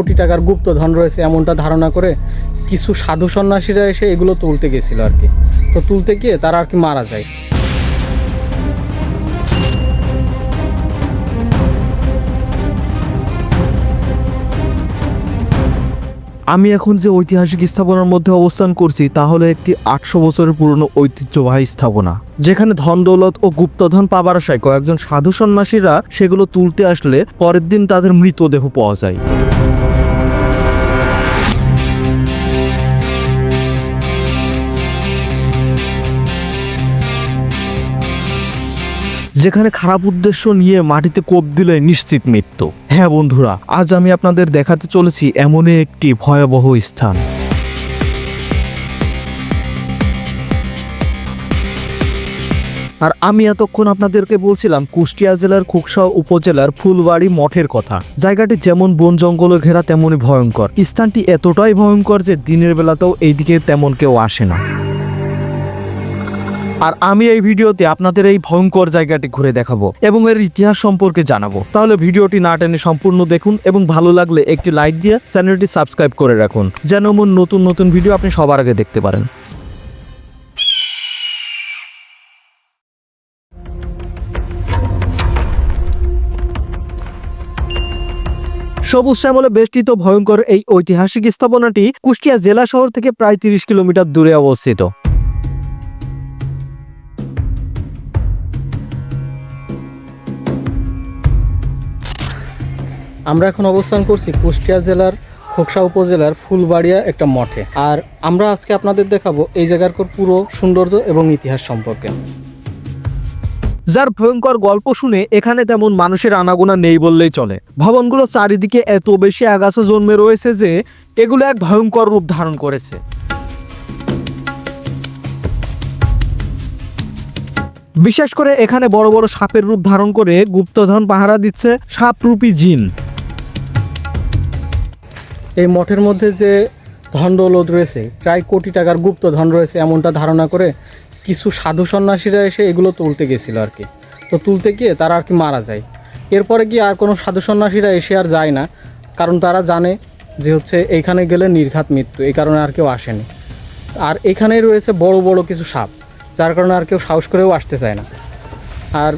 কোটি টাকার গুপ্তধন রয়েছে এমনটা ধারণা করে কিছু সাধু সন্ন্যাসীরা এসে এগুলো তুলতে গেছিল আর কি। তো তুলতে গিয়ে তারা আর কি মারা যায়। আমি এখন যে ঐতিহাসিক স্থাপনার মধ্যে অবস্থান করছি তা হলো একটি আটশো বছরের পুরনো ঐতিহ্যবাহী স্থাপনা। যেখানে ধন, দৌলত ও গুপ্তধন পাবার আশায় কয়েকজন সাধু সন্ন্যাসীরা সেগুলো তুলতে আসলে পরের দিন তাদের মৃতদেহ পাওয়া যায়। যেখানে খারাপ উদ্দেশ্য নিয়ে মাটিতে কোপ দিলে নিশ্চিত মৃত্যু। হ্যাঁ বন্ধুরা, আজ আমি আপনাদের দেখাতে চলেছি এমনই একটি ভয়াবহ স্থান। আর আমি এতক্ষণ আপনাদেরকে বলছিলাম, কুষ্টিয়া জেলার খুকসা উপজেলার ফুলবাড়ি মঠের কথা। জায়গাটি যেমন বন জঙ্গলে ঘেরা, তেমনই ভয়ঙ্কর। স্থানটি এতটাই ভয়ঙ্কর যে দিনের বেলাতেও এইদিকে তেমন কেউ আসে না। আর আমি এই ভিডিওতে আপনাদের এই ভয়ঙ্কর জায়গাটি ঘুরে দেখাবো এবং এর ইতিহাস সম্পর্কে জানাব। তাহলে ভিডিওটি না টেনে সম্পূর্ণ দেখুন এবং ভালো লাগলে একটি লাইক দিয়ে চ্যানেলটি সাবস্ক্রাইব করে রাখুন, যেন এমন নতুন নতুন ভিডিও আপনি সবার আগে দেখতে পারেন। সবুজ শ্যামলে বেষ্টিত ভয়ঙ্কর এই ঐতিহাসিক স্থাপনাটি কুষ্টিয়া জেলা শহর থেকে প্রায় তিরিশ কিলোমিটার দূরে অবস্থিত। আমরা এখন অবস্থান করছি কুষ্টিয়া জেলার খোকসা উপজেলার ফুলবাড়িয়া একটা মঠে। আর আমরা আজকে আপনাদের দেখাবো এই জায়গার পুরো সৌন্দর্য এবং ইতিহাস সম্পর্কে। যার ভয়ঙ্কর গল্প শুনে এখানে তেমন মানুষের আনাগোনা নেই বললেই চলে। ভবনগুলো চারিদিকে এত বেশি আগাছা জন্মে রয়েছে যে এগুলো এক ভয়ঙ্কর রূপ ধারণ করেছে। বিশেষ করে এখানে বড় বড় সাপের রূপ ধারণ করে গুপ্তধন পাহারা দিচ্ছে সাপরূপী জিন। এই মঠের মধ্যে যে ধন দৌলত রয়েছে, প্রায় কোটি টাকার গুপ্ত ধন রয়েছে এমনটা ধারণা করে কিছু সাধু সন্ন্যাসীরা এসে এগুলো তুলতে গেছিল আর কি। তো তুলতে গিয়ে তারা আর কি মারা যায়। এরপরে গিয়ে আর কোনো সাধু সন্ন্যাসীরা এসে আর যায় না, কারণ তারা জানে যে হচ্ছে এইখানে গেলে নির্ঘাত মৃত্যু, এই কারণে আর কেউ আসেনি। আর এখানেই রয়েছে বড় বড় কিছু সাপ, যার কারণে আর কেউ সাহস করেও আসতে চায় না। আর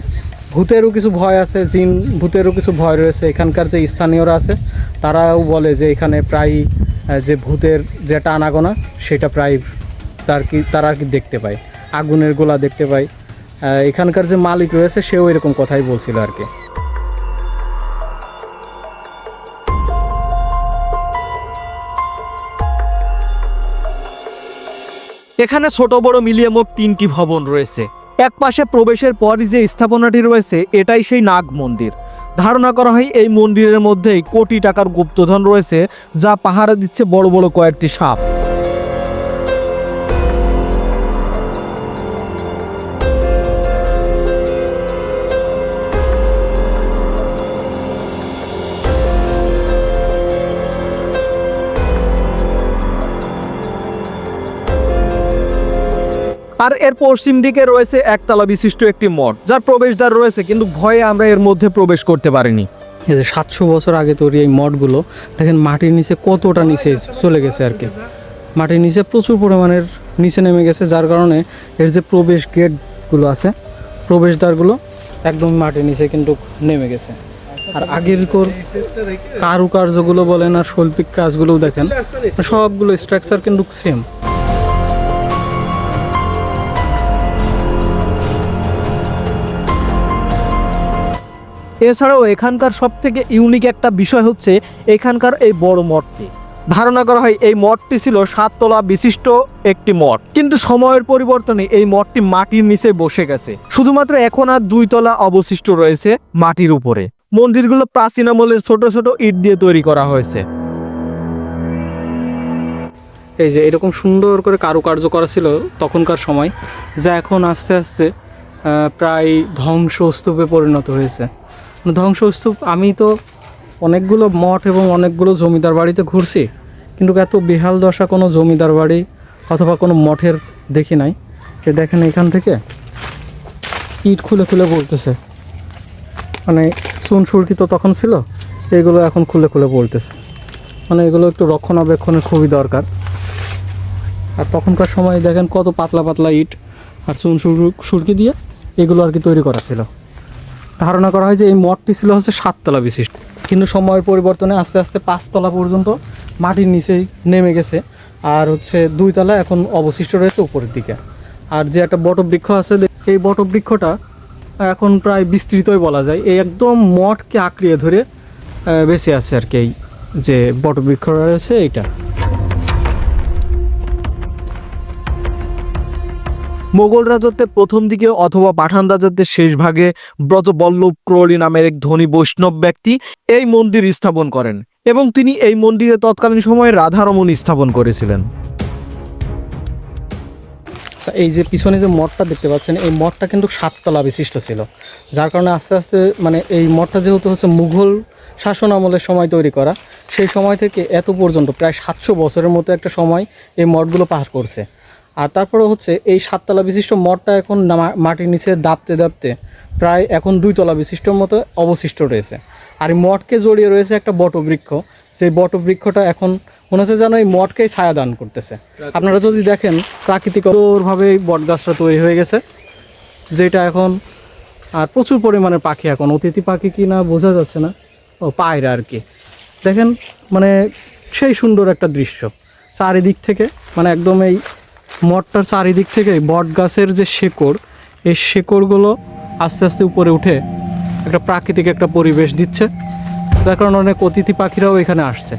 ভূতেরও কিছু ভয় আছে, জিন ভূতেরও কিছু ভয় রয়েছে, এখানকার যে স্থানীয়রা আছে তারাও বলে যে এখানে প্রায় যে ভূতের যেটা আনাগোনা, সেটা প্রায় তার কি তারা আর কি দেখতে পায়। আগুনের গোলা দেখতে পায়। এখানকার যে মালিক রয়েছে, সেও এরকম কথাই বলছিল আর কি। এখানে ছোট বড় মিলিয়ে মোট তিনটি ভবন রয়েছে। এক পাশে প্রবেশের পরই যে স্থাপনাটি রয়েছে, এটাই সেই নাগ মন্দির। ধারণা করা হয় এই মন্দিরের মধ্যেই কোটি টাকার গুপ্তধন রয়েছে, যা পাহারা দিচ্ছে বড় বড় কয়েকটি সাপ। আর এর পশ্চিম দিকে রয়েছে একতলা বিশিষ্ট একটি মঠ, যার প্রবেশদ্বার রয়েছে, কিন্তু ভয়ে আমরা এর মধ্যে প্রবেশ করতে পারিনি। এই যে সাতশো বছর আগে তৈরি এই মঠগুলো, দেখেন মাটির নিচে কতটা নিচে চলে গেছে আর কি। মাটির নিচে প্রচুর পরিমাণের নিচে নেমে গেছে, যার কারণে এর যে প্রবেশ গেটগুলো আছে, প্রবেশদ্বারগুলো একদম মাটির নিচে কিন্তু নেমে গেছে। আর আগের কোর কারুকার্যগুলো বলেন আর শৈল্পিক কাজগুলোও দেখেন, সবগুলো স্ট্রাকচার কিন্তু সেম এছাড়াও এখানকার সব থেকে ইউনিক একটা বিষয় হচ্ছে এখানকার এই বড় মঠটি। ধারণা করা হয় এই মঠটি ছিল সাততলা বিশিষ্ট একটি মঠ। কিন্তু সময়ের পরিবর্তনে এই মঠটি মাটির নিচে বসে গেছে। শুধুমাত্র এখন আর দুই তলা অবশিষ্ট রয়েছে মাটির উপরে। মন্দিরগুলো প্রাচীন আমলের ছোট ছোট ইট দিয়ে তৈরি করা হয়েছে। এই যে এরকম সুন্দর করে কারুকার্য করা ছিল তখনকার সময়, যা এখন আস্তে আস্তে প্রায় ধ্বংসস্তূপে পরিণত হয়েছে। ধ্বংসস্তূপ, আমি তো অনেকগুলো মঠ এবং অনেকগুলো জমিদার বাড়িতে ঘুরছি, কিন্তু এত বেহাল দশা কোনো জমিদার বাড়ি অথবা কোনো মঠের দেখি নাই। এ দেখেন এখান থেকে ইট খুলে খুলে পড়তেছে মানে চুন সুরকি তো তখন ছিল, এগুলো এখন খুলে খুলে পড়তেছে মানে এগুলো একটু রক্ষণাবেক্ষণের খুবই দরকার। আর তখনকার সময় দেখেন কত পাতলা পাতলা ইট আর চুন সুর- সুরকি দিয়ে এগুলো আর কি তৈরি করা ছিল। ধারণা করা হয় যে এই মঠটি ছিল হচ্ছে সাততলা বিশিষ্ট। কিন্তু সময়ের পরিবর্তনে আস্তে আস্তে পাঁচতলা পর্যন্ত মাটির নিচেই নেমে গেছে আর হচ্ছে দুই তলা এখন অবশিষ্ট রয়েছে উপরের দিকে। আর যে একটা বটবৃক্ষ আছে, এই বটবৃক্ষটা এখন প্রায় বিস্তৃতই বলা যায়। এই একদম মঠকে আঁকড়িয়ে ধরে বেঁচে আছে আর কি এই যে বটবৃক্ষ রয়েছে এইটা। মোগল রাজত্বের প্রথম দিকে অথবা পাঠান রাজত্বের শেষ ভাগে ব্রজবল্লভ ক্রোড়ি নামের এক ধনী বৈষ্ণব ব্যক্তি এই মন্দির স্থাপন করেন এবং তিনি এই মন্দিরে তৎকালীন সময়ে রাধারমণ স্থাপন করেছিলেন। আচ্ছা, এই যে পিছনে যে মঠটা দেখতে পাচ্ছেন এই মঠটা কিন্তু সাততলা বিশিষ্ট ছিল। যার কারণে আস্তে আস্তে মানে এই মঠটা যেহেতু হচ্ছে মুঘল শাসন আমলের সময় তৈরি করা সেই সময় থেকে এত পর্যন্ত প্রায় সাতশো বছরের মতো একটা সময় এই মঠগুলো পার করছে। আর তারপরে হচ্ছে এই সাততলা বিশিষ্ট মঠটা এখন মাটির নিচে দাবতে দাবতে প্রায় এখন দুইতলা বিশিষ্টর মতো অবশিষ্ট রয়েছে। আর এই মঠকে জড়িয়ে রয়েছে একটা বটবৃক্ষ। সেই বটবৃক্ষটা এখন মনে হচ্ছে যেন এই মঠকেই ছায়া দান করতেছে আপনারা যদি দেখেন প্রাকৃতিক ভাবে বটগাছটা তৈরি হয়ে গেছে যেটা এখন আর প্রচুর পরিমাণে পাখি এখন। অতিথি পাখি কি না বোঝা যাচ্ছে না। ও পায়রা আর কি। দেখেন মানে সেই সুন্দর একটা দৃশ্য। চারিদিক থেকে মানে একদম এই মঠটার চারিদিক থেকে বট গাছের যে শেকড় এই শেকড়গুলো আস্তে আস্তে উপরে উঠে একটা প্রাকৃতিক একটা পরিবেশ দিচ্ছে। যার কারণে অনেক অতিথি পাখিরাও এখানে আসছে।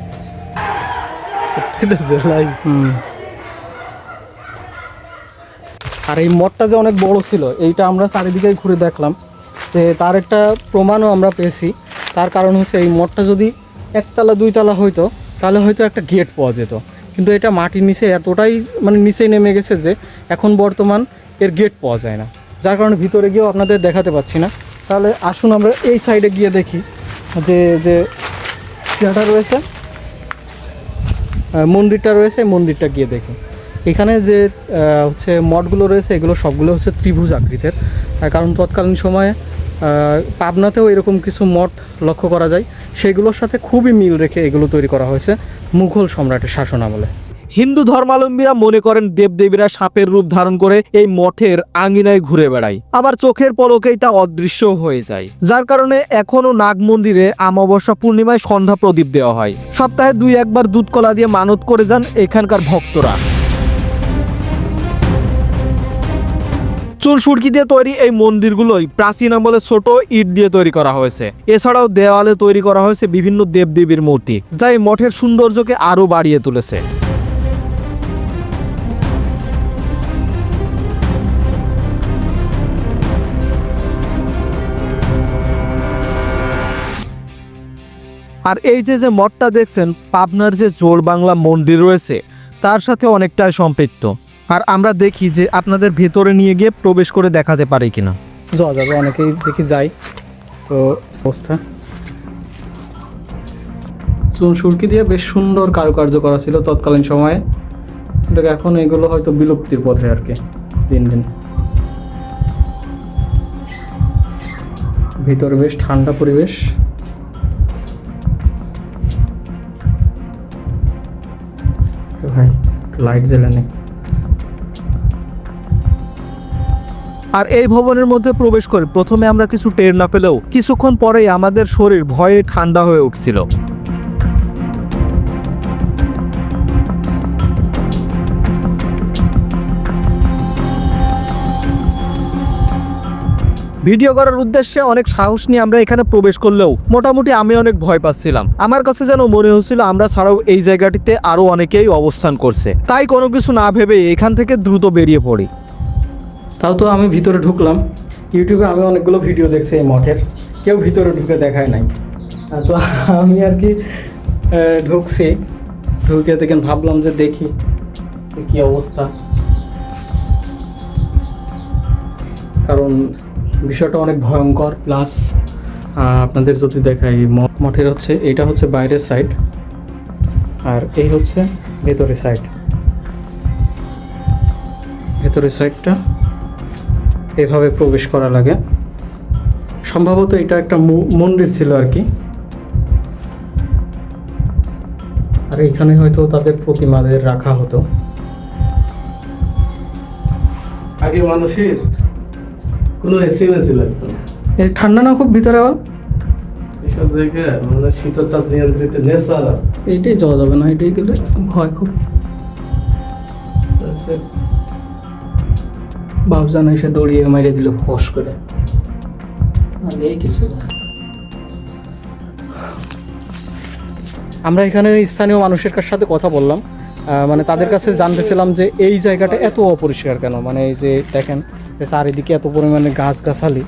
আর এই মঠটা যে অনেক বড় ছিল এইটা আমরা চারিদিকে ঘুরে দেখলাম। যে তার একটা প্রমাণও আমরা পেয়েছি। তার কারণ হচ্ছে এই মঠটা যদি একতলা দুইতলা হইতো তাহলে হয়তো একটা গেট পাওয়া যেত। কিন্তু এটা মাটির নিচে এতটাই মানে নিচে নেমে গেছে যে এখন বর্তমান এর গেট পাওয়া যায় না। যার কারণে ভিতরে গিয়েও আপনাদের দেখাতে পাচ্ছি না। তাহলে আসুন আমরা এই সাইডে গিয়ে দেখি যে যে ইয়েটা রয়েছে। মন্দিরটা রয়েছে মন্দিরটা গিয়ে দেখি। এখানে যে হচ্ছে মঠগুলো রয়েছে, এগুলো সবগুলো হচ্ছে ত্রিভুজ আকৃতির। কারণ তৎকালীন সময়ে পাবনাতেও এরকম কিছু মঠ লক্ষ্য করা যায়। সেগুলোর সাথে খুবই মিল রেখে এগুলো তৈরি করা হয়েছে মুঘল সম্রাটের শাসন আমলে। হিন্দু ধর্মাবলম্বীরা মনে করেন দেবদেবীরা সাপের রূপ ধারণ করে এই মঠের আঙ্গিনায় ঘুরে বেড়ায়। আবার চোখের পলকেই তা অদৃশ্য হয়ে যায়। যার কারণে এখনও নাগ মন্দিরে আমাবস্যা পূর্ণিমায় সন্ধ্যা প্রদীপ দেওয়া হয়। সপ্তাহে দুই একবার দুধ কলা দিয়ে মানত করে যান এখানকার ভক্তরা। চুন সুরকি দিয়ে তৈরি এই মন্দিরগুলোই। প্রাচীন আমলে ছোট ইট দিয়ে তৈরি করা হয়েছে। এছাড়াও দেওয়ালে তৈরি করা হয়েছে বিভিন্ন দেবদেবীর মূর্তি, যা এই মঠের সৌন্দর্যকে আরও বাড়িয়ে তুলেছে। আর এই যে যে মঠটা দেখছেন, পাবনার যে জোর বাংলা মন্দির রয়েছে, তার সাথে অনেকটাই সম্পৃক্ত। আর আমরা দেখি যে আপনাদের ভেতরে নিয়ে গিয়ে প্রবেশ করে দেখাতে পারি কিনা। যাওয়া যাবে অনেকেই দেখি যায়। তো অবস্থা। চুন সুরকি দিয়ে বেশ সুন্দর কারুকার্য করা ছিল তৎকালীন সময়ে। কিন্তু এখন এগুলো হয়তো বিলুপ্তির পথে আর কি, দিন দিন। ভিতরে বেশ ঠান্ডা পরিবেশ। ভাই লাইট জ্বেলে নেই আর এই ভবনের মধ্যে প্রবেশ করে প্রথমে আমরা কিছু টের না পেলেও কিছুক্ষণ পরেই আমাদের শরীর ভয়ে ঠান্ডা হয়ে উঠছিল। ভিডিও করার উদ্দেশ্যে অনেক সাহস নিয়ে আমরা এখানে প্রবেশ করলেও মোটামুটি আমি অনেক ভয় পাচ্ছিলাম। আমার কাছে যেন মনে হচ্ছিল আমরা ছাড়াও এই জায়গাটিতে আরও অনেকেই অবস্থান করছে। তাই কোনো কিছু না ভেবে এখান থেকে দ্রুত বেরিয়ে পড়ি। তাও তো আমি ভিতরে ঢুকলাম। ইউটিউবে আমি অনেকগুলো ভিডিও দেখছি এই মঠের। কেউ ভিতরে ঢুকে দেখায় নাই। তো আমি আর কি ঢুকছি। ঢুকে দেখেন, ভাবলাম যে দেখি কি অবস্থা। কারণ বিষয়টা অনেক ভয়ঙ্কর। প্লাস আপনাদের যদি দেখাই মঠের হচ্ছে, এটা হচ্ছে বাইরের সাইড আর এই হচ্ছে ভেতরের সাইড ভেতরের সাইডটা এভাবে প্রবেশ করা লাগে। সম্ভবত এটা একটা মন্দির ছিল আর কি। আর এখানে হয়তো তাদের প্রতিমাদের রাখা হতো। আগে মানুষের কোনো এসি ছিল না এই ঠান্ডা না খুব ভিতরে আবার? এসব জায়গায় মানে শীতের তাপ নিয়ন্ত্রিত নেশার এইটাই যাওয়া যাবে না এটাই গেলে ভয় খুব। বাবজান এসে দৌড়িয়ে মেরে দিল ফস করে। কিছু আমরা এখানে স্থানীয় মানুষের সাথে কথা বললাম। মানে তাদের কাছে জানতেছিলাম যে এই জায়গাটা এত অপরিষ্কার কেন? মানে এই যে দেখেন চারিদিকে এত পরিমাণে গাছ গাছালি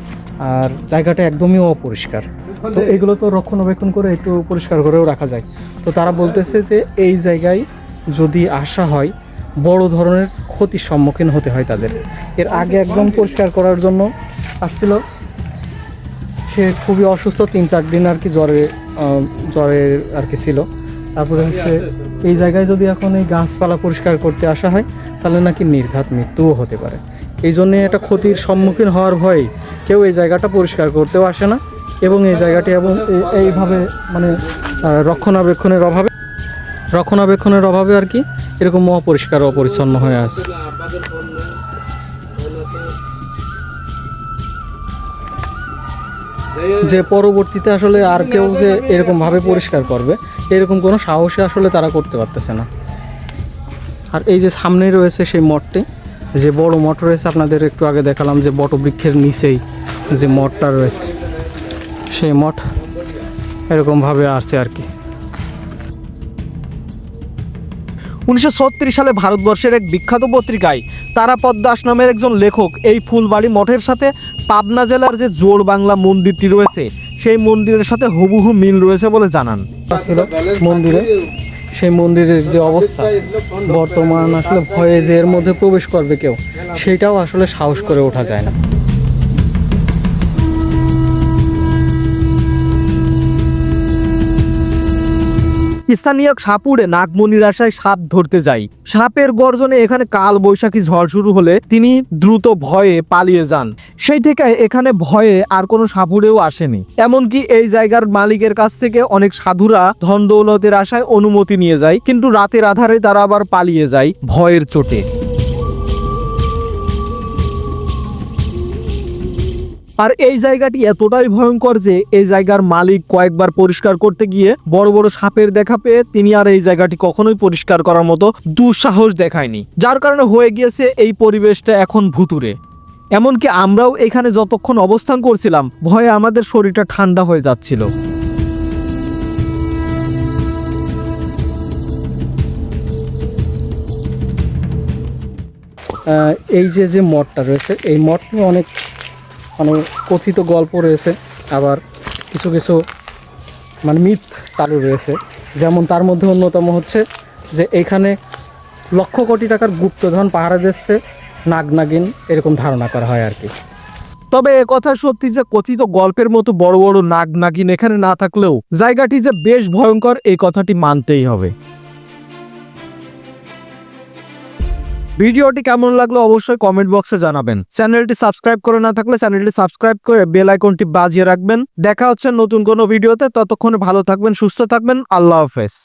আর জায়গাটা একদমই অপরিষ্কার। তো এগুলো তো রক্ষণাবেক্ষণ করে একটু পরিষ্কার করেও রাখা যায়। তো তারা বলতেছে যে এই জায়গায় যদি আসা হয় বড় ধরনের ক্ষতির সম্মুখীন হতে হয় তাদের। এর আগে একদম পরিষ্কার করার জন্য আসছিল। সে খুবই অসুস্থ, তিন চার দিন আর কি জ্বরে জ্বরে আর কি ছিল। তারপরে হচ্ছে এই জায়গায় যদি এখন এই গাছপালা পরিষ্কার করতে আসা হয়, তাহলে নাকি নির্ঘাত মৃত্যুও হতে পারে। এই জন্যে একটা ক্ষতির সম্মুখীন হওয়ার ভয়ে কেউ এই জায়গাটা পরিষ্কার করতেও আসে না এবং এই জায়গাটি এবং এইভাবে মানে রক্ষণাবেক্ষণের অভাবে রক্ষণাবেক্ষণের অভাবে আর কি এরকম অপরিষ্কার, অপরিচ্ছন্ন হয়ে আছে। যে পরবর্তীতে আসলে আর কেউ যে এরকম ভাবে পরিষ্কার করবে, এরকম কোনো সাহসে আসলে তারা করতে পারতেছে না। আর এই যে সামনে রয়েছে সেই মঠটি, যে বড় মঠ রয়েছে, আপনাদের একটু আগে দেখালাম যে বটবৃক্ষের নিচেই যে মঠটা রয়েছে। সেই মঠ এরকমভাবে আছে আর কি। উনিশশো সালে ভারতবর্ষের এক বিখ্যাত পত্রিকায় তারাপদ দাস নামের একজন লেখক এই ফুলবাড়ি মঠের সাথে পাবনা জেলার যে জোর বাংলা মন্দিরটি রয়েছে, সেই মন্দিরের সাথে হুবহু মিল রয়েছে বলে জানান। মন্দিরে। সেই মন্দিরের যে অবস্থা, বর্তমান আসলে ভয়ে যে এর মধ্যে প্রবেশ করবে কেউ, সেটাও আসলে সাহস করে ওঠা যায় না। স্থানীয় সাপুড়ে নাগমনির আশায় সাপ ধরতে যাই সাপের গর্জনে এখানে কাল বৈশাখী ঝড় শুরু হলে তিনি দ্রুত ভয়ে পালিয়ে যান। সেই থেকে এখানে ভয়ে আর কোনো সাপুড়েও আসেনি। এমনকি এই জায়গার মালিকের কাছ থেকে অনেক সাধুরা ধন দৌলতের আশায় অনুমতি নিয়ে যায়, কিন্তু রাতের আধারে তারা আবার পালিয়ে যায় ভয়ের চোটে। আর এই জায়গাটি এতটাই ভয়ঙ্কর যে এই জায়গার মালিক কয়েকবার পরিষ্কার করতে গিয়ে বড় বড় সাপের দেখা পেয়ে তিনি আর এই জায়গাটি কখনোই পরিষ্কার করার মতো দুঃসাহস দেখায়নি, যার কারণে হয়ে গিয়েছে এই পরিবেশটা এখন ভুতুরে এমনকি আমরাও এখানে যতক্ষণ অবস্থান করছিলাম, ভয়ে আমাদের শরীরটা ঠান্ডা হয়ে যাচ্ছিল। এই যে যে মঠটা রয়েছে, এই মঠ নিয়ে অনেক মানে কথিত গল্প রয়েছে, আবার কিছু কিছু মানে মিথ চালু রয়েছে। যেমন তার মধ্যে অন্যতম হচ্ছে যে এখানে লক্ষ কোটি টাকার গুপ্তধন পাহারা দিচ্ছে নাগ নাগিন এরকম ধারণা করা হয় আর কি তবে কথা সত্যি যে কথিত গল্পের মতো বড় বড় নাগ নাগিন এখানে না থাকলেও জায়গাটি যে বেশ ভয়ঙ্কর, এই কথাটি মানতেই হবে। ভিডিওটি কেমন লাগল অবশ্যই কমেন্ট বক্সে জানাবেন। চ্যানেলটি সাবস্ক্রাইব করে না থাকলে চ্যানেলটি সাবস্ক্রাইব করে বেল আইকনটি বাজিয়ে রাখবেন। দেখা হচ্ছে নতুন কোনো ভিডিওতে ততক্ষণে ভালো থাকবেন, সুস্থ থাকবেন। আল্লাহ হাফেজ।